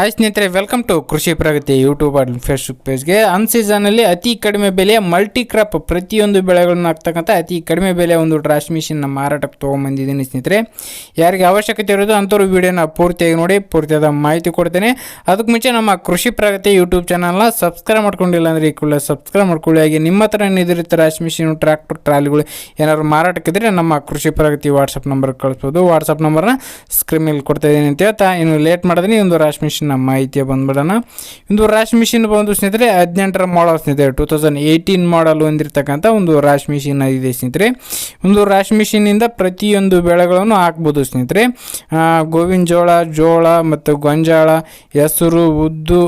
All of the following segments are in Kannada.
ಹಾಯ್ ಸ್ನೇಹಿತರೆ welcome to Krishi Pragati YouTube and Facebook ಪೇಜ್ಗೆ ಅನ್ ಸೀಸನಲ್ಲಿ ಅತಿ ಕಡಿಮೆ ಬೆಲೆಯ ಮಲ್ಟಿ ಕ್ರಾಪ್ ಪ್ರತಿಯೊಂದು ಬೆಳೆಗಳನ್ನು ಹಾಕ್ತಕ್ಕಂಥ ಅತಿ ಕಡಿಮೆ ಬೆಲೆಯ ಒಂದು ಡ್ರಾಶ್ ಮಿಷಿನ್ನ ಮಾರಾಟಕ್ಕೆ ತೊಗೊಂಬಂದಿದ್ದೀನಿ ಸ್ನೇಹಿತರೆ. ಯಾರಿಗೆ ಅವಶ್ಯಕತೆ ಇರೋದು ಅಂಥವ್ರು ವಿಡಿಯೋನ ಪೂರ್ತಿಯಾಗಿ ನೋಡಿ, ಪೂರ್ತಿಯಾದ ಮಾಹಿತಿ ಕೊಡ್ತೇನೆ. ಅದಕ್ಕೆ ಮುಂಚೆ ನಮ್ಮ ಕೃಷಿ ಪ್ರಗತಿ ಯೂಟ್ಯೂಬ್ ಚಾನಲ್ನ ಸಬ್ಸ್ಕ್ರೈಬ್ ಮಾಡ್ಕೊಂಡಿಲ್ಲ ಅಂದರೆ ಈ ಕೂಡಲೇ ಸಬ್ಸ್ಕ್ರೈಬ್ ಮಾಡ್ಕೊಳ್ಳಿ. ಹಾಗೆ ನಿಮ್ಮ ಹತ್ರ ಏನಿದ್ರೆ ರಾಶ್ ಮಿಷಿನ್ ಟ್ರ್ಯಾಕ್ಟರ್ ಟ್ರಾಲಿಗಳು ಏನಾದ್ರು ಮಾರಾಟಕ್ಕಿದ್ರೆ ನಮ್ಮ ಕೃಷಿ ಪ್ರಗತಿ ವಾಟ್ಸಪ್ ನಂಬರ್ ಕಳಿಸ್ಬೋದು. ವಾಟ್ಸಪ್ ನಂಬರ್ನ ಸ್ಕ್ರೀನ್ ಮೇಲೆ ಕೊಡ್ತಾ ಇದ್ದೀನಿ ಅಂತ ಹೇಳ್ತಾ. ಇನ್ನು ಲೇಟ್ ಮಾಡಿದ್ರೆ ಒಂದು ರಾಶ್ ಮಿಷಿನ್ನ ಮಾಹಿತಿಯ ಬಂದ್ಬಿಡೋಣ. ಒಂದು ರಾಶ್ ಮಿಷಿನ್ ಬಂದು ಸ್ನೇಹಿತರೆ, ಹದಿನೆಂಟರ ಮಾಡಲ್ ಸ್ನೇಹಿತರೆ ಟೂ ತೌಸಂಡ್ ಏಯ್ಟೀನ್ ಮಾಡಲ್ ಹೊಂದಿರತಕ್ಕಂಥ ಒಂದು ರಾಶ್ ಮಿಷಿನ್ ಇದೆ ಸ್ನೇಹಿತರೆ. ಒಂದು ರಾಶಿ ಮಿಷಿನಿಂದ ಪ್ರತಿಯೊಂದು ಬೆಳೆಗಳನ್ನು ಹಾಕ್ಬೋದು ಸ್ನೇಹಿತರೆ. ಗೋವಿನ ಜೋಳ ಜೋಳ ಮತ್ತು ಗೊಂಜಾಳ, ಹೆಸರು, ಉದ್ದು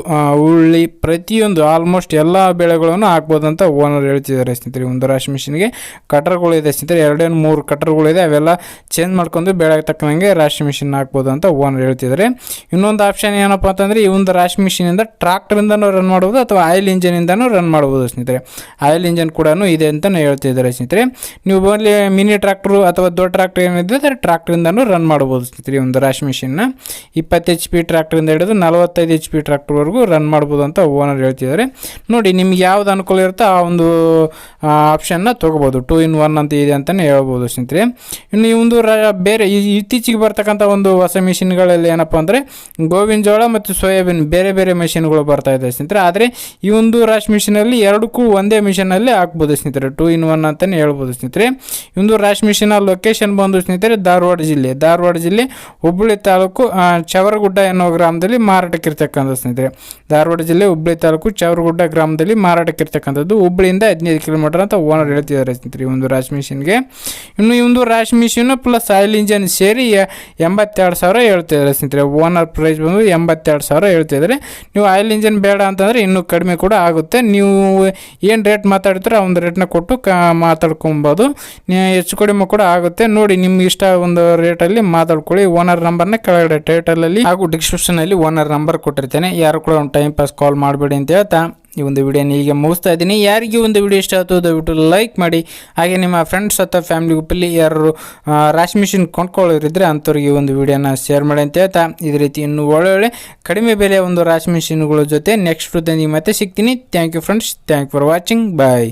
ಉಳ್ಳಿ ಪ್ರತಿಯೊಂದು ಆಲ್ಮೋಸ್ಟ್ ಎಲ್ಲ ಬೆಳೆಗಳನ್ನು ಹಾಕ್ಬೋದು ಅಂತ ಓನರ್ ಹೇಳ್ತಿದ್ದಾರೆ ಸ್ನೇಹಿತರೆ. ಒಂದು ರಾಶಿ ಮಿಷಿನ್ಗೆ ಕಟರ್ಗಳು ಇದೆ ಸ್ನೇಹಿತರೆ. ಎರಡೇನು ಮೂರು ಕಟರ್ಗಳಿದೆ ಅವೆಲ್ಲ ಚೇಂಜ್ ಮಾಡ್ಕೊಂಡು ಬೆಳೆಗೆ ತಕ್ಕನಂಗೆ ರಾಶಿ ಮಿಷಿನ್ ಹಾಕ್ಬೋದು ಅಂತ ಓನರ್ ಹೇಳ್ತಿದ್ದಾರೆ. ಇನ್ನೊಂದು ಆಪ್ಷನ್ ಏನಪ್ಪ ಅಂತಂದರೆ, ಈ ಒಂದು ರಾಶಿ ಮಿಷಿನಿಂದ ಟ್ರಾಕ್ಟರಿಂದನೂ ರನ್ ಮಾಡ್ಬೋದು ಅಥವಾ ಆಯಿಲ್ ಇಂಜಿನಿಂದನೂ ರನ್ ಮಾಡ್ಬೋದು ಸ್ನೇಹಿತರೆ. ಆಯಿಲ್ ಇಂಜಿನ್ ಕೂಡ ಇದೆ ಅಂತಲೇ ಹೇಳ್ತಿದ್ದಾರೆ ಸ್ನೇಹಿತರೆ. ನೀವು ಬಂದು ಮಿನಿ ಟ್ರ್ಯಾಕ್ಟ್ರು ಅಥವಾ ದೊಡ್ಡ ಟ್ರಾಕ್ಟರ್ ಏನಿದೆ ಅದರ ಟ್ರ್ಯಾಕ್ಟ್ರಿಂದನೂ ರನ್ ಮಾಡ್ಬೋದು ಸ್ನೇಹಿತರೆ ಒಂದು ರಾಶಿ ಮಿಷಿನ್ನ ಇಪ್ಪತ್ತು ಎಚ್ ಪಿ ಟ್ರ್ಯಾಕ್ಟ್ರಿಂದ ಹಿಡಿದು ನಲವತ್ತೈದು ಎಚ್ ಪಿ ಟ್ರ್ಯಾಕ್ಟ್ರ್ವರೆಗೂ ರನ್ ಮಾಡ್ಬೋದು ಅಂತ ಓನರ್ ಹೇಳ್ತಿದ್ದಾರೆ. ನೋಡಿ, ನಿಮ್ಗೆ ಯಾವ್ದು ಅನುಕೂಲ ಇರುತ್ತೋ ಆ ಒಂದು ಆಪ್ಷನ್ನ ತೊಗೋಬೋದು. ಟೂ ಇನ್ ಒನ್ ಅಂತ ಇದೆ ಅಂತಲೇ ಹೇಳ್ಬೋದು ಸ್ನೇಹಿತರೆ. ಇನ್ನು ಈ ಒಂದು ಬೇರೆ ಇತ್ತೀಚೆಗೆ ಬರ್ತಕ್ಕಂಥ ಒಂದು ಹೊಸ ಮಿಷಿನ್ಗಳಲ್ಲಿ ಏನಪ್ಪ ಅಂದರೆ ಗೋವಿನ ಜೋಳ ಮತ್ತು ಸೋಯಾಬೀನ್ ಬೇರೆ ಬೇರೆ ಮಿಷಿನ್ಗಳು ಬರ್ತಾ ಇದೆ ಸ್ನೇಹಿತರೆ. ಆದರೆ ಈ ಒಂದು ರಾಶ್ ಮಿಷಿನಲ್ಲಿ ಎರಡಕ್ಕೂ ಒಂದೇ ಮಿಷಿನಲ್ಲಿ ಹಾಕ್ಬೋದು ಸ್ನೇಹಿತರೆ. ಟೂ ಇನ್ ಒನ್ ಅಂತಲೇ ಹೇಳ್ಬೋದು ಸ್ನೇಹಿತರೆ. ಈ ರಾಶಿ ಮಿಷಿನ ಲೊಕೇಶನ್ ಬಂದು ಸ್ನೇಹಿತರೆ ಧಾರವಾಡ ಜಿಲ್ಲೆ. ಧಾರವಾಡ ಜಿಲ್ಲೆ ಹುಬ್ಬಳ್ಳಿ ತಾಲೂಕು ಚವರಗುಡ್ಡ ಎನ್ನುವ ಗ್ರಾಮದಲ್ಲಿ ಮಾರಾಟಕ್ಕೆ ಇರ್ತಕ್ಕಂಥ ಸ್ನೇಹಿತರೆ. ಧಾರವಾಡ ಜಿಲ್ಲೆ ಹುಬ್ಬಳ್ಳಿ ತಾಲೂಕು ಚವರಗುಡ್ಡ ಗ್ರಾಮದಲ್ಲಿ ಮಾರಾಟಕ್ಕೆ ಇರ್ತಕ್ಕಂಥದ್ದು ಹುಬ್ಬಳ್ಳಿಯಿಂದ ಹದಿನೈದು ಕಿಲೋಮೀಟರ್ ಅಂತ ಓನರ್ ಹೇಳ್ತಿದ್ದಾರೆ ಸ್ನೇಹಿತರೆ ಒಂದು ರಾಶಿ ಮಿಷಿನ್ಗೆ. ಇನ್ನು ಒಂದು ರಾಶ್ ಮಿಷಿನ್ ಪ್ಲಸ್ ಆಯಿಲ್ ಇಂಜನ್ ಸೇರಿ ಎಂಬತ್ತೆರಡು ಸಾವಿರ ಹೇಳ್ತಿದ್ದಾರೆ ಸ್ನೇಹಿತರೆ. ಓನರ್ ಪ್ರೈಸ್ ಬಂದು ಎಂಬತ್ತೆರಡು ಸಾವಿರ ಹೇಳ್ತಿದ್ದಾರೆ. ನೀವು ಆಯಿಲ್ ಇಂಜನ್ ಬೇಡ ಅಂತಂದರೆ ಇನ್ನೂ ಕಡಿಮೆ ಕೂಡ ಆಗುತ್ತೆ. ನೀವು ಏನು ರೇಟ್ ಮಾತಾಡ್ತೀರೋ ಆ ಒಂದು ರೇಟ್ನ ಕೊಟ್ಟು ಕ, ಮಾತಾಡ್ಕೊಬೋದು. ಹೆಚ್ಚು ಕಡಿಮೆ ಕೂಡ ಆಗುತ್ತೆ. ನೋಡಿ ನಿಮ್ಗೆ ಇಷ್ಟ ಒಂದು ರೇಟಲ್ಲಿ ಮಾತಾಡ್ಕೊಳ್ಳಿ. ಓನರ್ ನಂಬರ್ನ ಕೆಳಗಡೆ ಟೈಟಲಲ್ಲಿ ಹಾಗೂ ಡಿಸ್ಕ್ರಿಪ್ಷನಲ್ಲಿ ಓನರ್ ನಂಬರ್ ಕೊಟ್ಟಿರ್ತೇನೆ. ಯಾರು ಕೂಡ ಒಂದು ಟೈಮ್ ಪಾಸ್ ಕಾಲ್ ಮಾಡಬೇಡಿ ಅಂತ ಹೇಳ್ತಾ ಈ ಒಂದು ವಿಡಿಯೋನ ಈಗ ಮುಗಿಸ್ತಾ ಇದ್ದೀನಿ. ಯಾರಿಗೆ ಒಂದು ವಿಡಿಯೋ ಇಷ್ಟ ಆಯಿತು, ದಯವಿಟ್ಟು ಲೈಕ್ ಮಾಡಿ. ಹಾಗೆ ನಿಮ್ಮ ಫ್ರೆಂಡ್ಸ್ ಅಥವಾ ಫ್ಯಾಮಿಲಿ ಗ್ರೂಪಲ್ಲಿ ಯಾರು ರಾಶಿ ಮಿಷಿನ್ ಕೊಂಡ್ಕೊಳ್ಳೋರಿದ್ರೆ ಅಂಥವ್ರಿಗೆ ಈ ಒಂದು ವಿಡಿಯೋನ ಶೇರ್ ಮಾಡಿ ಅಂತ ಹೇಳ್ತಾ ಇದೇ ರೀತಿ ಇನ್ನೂ ಒಳ್ಳೊಳ್ಳೆ ಕಡಿಮೆ ಬೆಲೆಯ ಒಂದು ರಾಶಿ ಮಿಷಿನ್ಗಳ ಜೊತೆ ನೆಕ್ಸ್ಟ್ ಮತ್ತೆ ಸಿಗ್ತೀನಿ. Thank you friends thank for watching bye